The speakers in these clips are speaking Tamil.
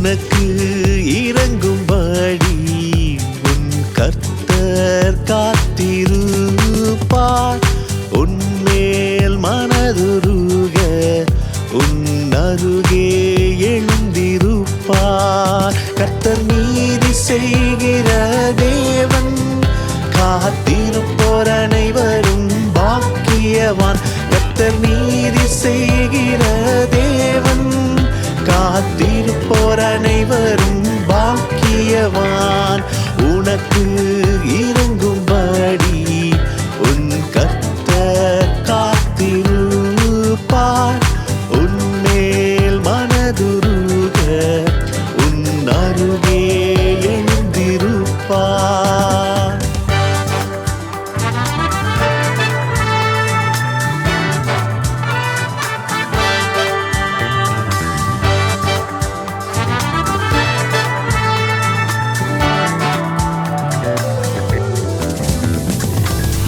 உனக்கு இறங்கும் படி உன் கர்த்தர் காத்திருப்பார். உன்மேல் மனதுருக உன் அருகே எழுந்திருப்பார். கர்த்தர் நீதி செய்கிற தேவன் அனைவரும் பாக்கியவான். உனக்கு இரு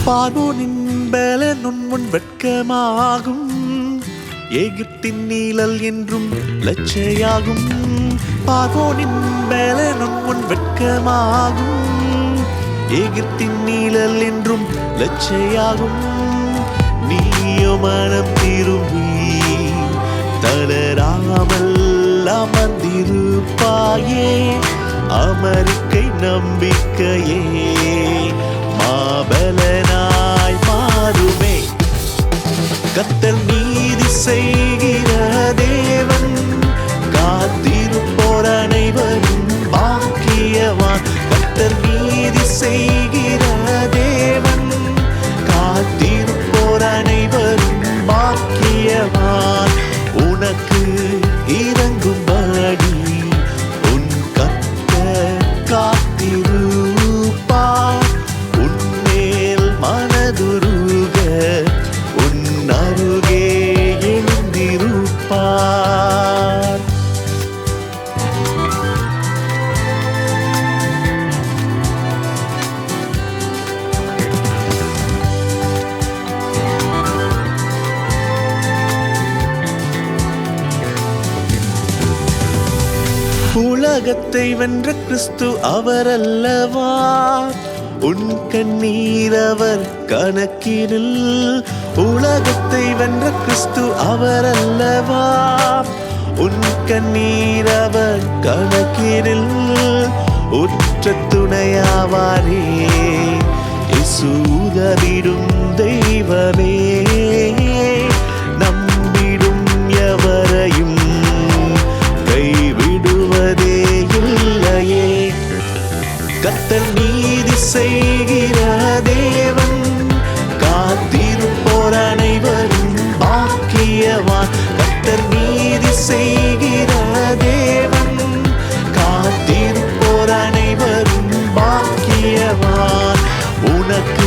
பார்வோனின் பலன் உன் முன் வெட்கமாகும். ஏகித்தின் நீழல் என்றும் லட்சையாகும். பார்வோனின் பலன் உன் முன் வெட்கமாகும். ஏகித்தின் நீழல் என்றும் லட்சையாகும். நீயோ மனம் திரும்பி தளராமல் அமர்ந்திருப்பாயே. அமரிக்கை நம்பிக்கையே. காபலனாய் மாறுமே. கத்தல் நீதி செய்கிற உலகத்தை வென்ற கிறிஸ்து அவர் அல்லவா உன் கண்ணீர் அவர் கணக்கினில். உலகத்தை வென்ற கிறிஸ்து அவர் அல்லவா உன் கண்ணீர் அவர் கணக்கினில். உற்ற துணையாவாரே. இசூதவிடும் தெய்வமே. கத்தல் நீதி செய்கிற தேவன் காத்திருப்போர் அனைவரும் பாக்கியவான். கத்தர் நீதி செய்கிற தேவன் காத்திருப்போர் அனைவரும் பாக்கியவான். உனக்கு